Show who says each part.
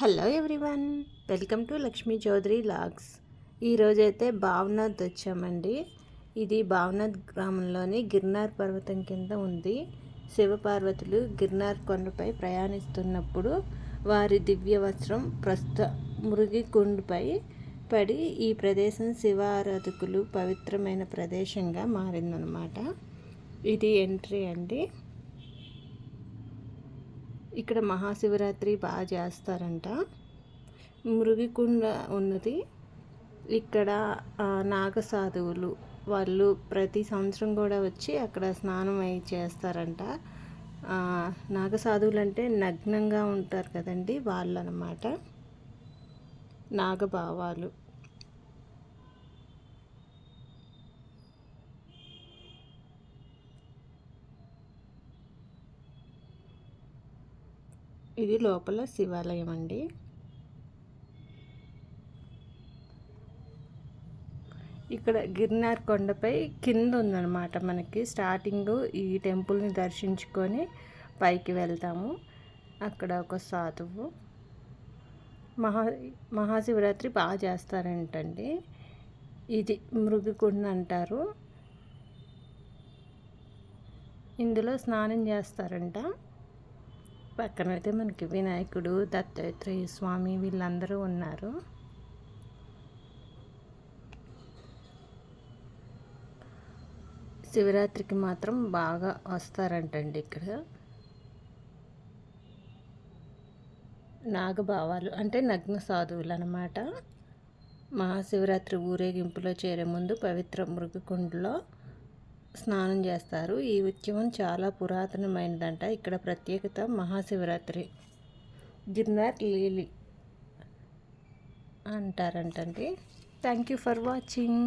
Speaker 1: Hello everyone welcome to Lakshmi Chowdary vlogs. ఈరోజైతే భావనాథ్ వచ్చామండి. ఇది భావనాథ్ గ్రామంలోని గిర్నార్ పర్వతం కింద ఉంది. శివపార్వతులు గిర్నార్ కొండపై ప్రయాణిస్తున్నప్పుడు వారి దివ్య వస్త్రం ప్రస్తుత మురుగికుండుపై పడి ఈ ప్రదేశం శివ ఆరాధకులు పవిత్రమైన ప్రదేశంగా మారిందనమాట ఇది ఎంట్రీ అండి. ఇక్కడ మహాశివరాత్రి బాగా చేస్తారంట. మృగికుండ ఉన్నది. ఇక్కడ నాగసాధువులు వాళ్ళు ప్రతి సంవత్సరం కూడా వచ్చి అక్కడ స్నానం అయి చేస్తారంట. నాగసాధువులు అంటే నగ్నంగా ఉంటారు కదండి వాళ్ళనమాట. నాగభావాలు. ఇది లోపల శివాలయం అండి. ఇక్కడ గిర్నార్ కొండపై కింద ఉందన్నమాట మనకి. స్టార్టింగ్ ఈ టెంపుల్ని దర్శించుకొని పైకి వెళ్తాము. అక్కడ ఒక సాధువు. మహా మహాశివరాత్రి బాగా చేస్తారంటండి. ఇది మృగికుండ అంటారు. ఇందులో స్నానం చేస్తారంట. పక్కనైతే మనకి వినాయకుడు దత్తాత్రేయ స్వామి వీళ్ళందరూ ఉన్నారు. శివరాత్రికి మాత్రం బాగా వస్తారంటండి ఇక్కడ. నాగభావాలు అంటే నగ్న సాధువులు అనమాట మహాశివరాత్రి ఊరేగింపులో చేరే ముందు పవిత్ర మృగకుండలో స్నానం చేస్తారు. ఈ ఉత్సవం చాలా పురాతనమైనదంట. ఇక్కడ ప్రత్యేకత Mahashivratri. Girnar లీలి అంటారంటండి. Thank you for watching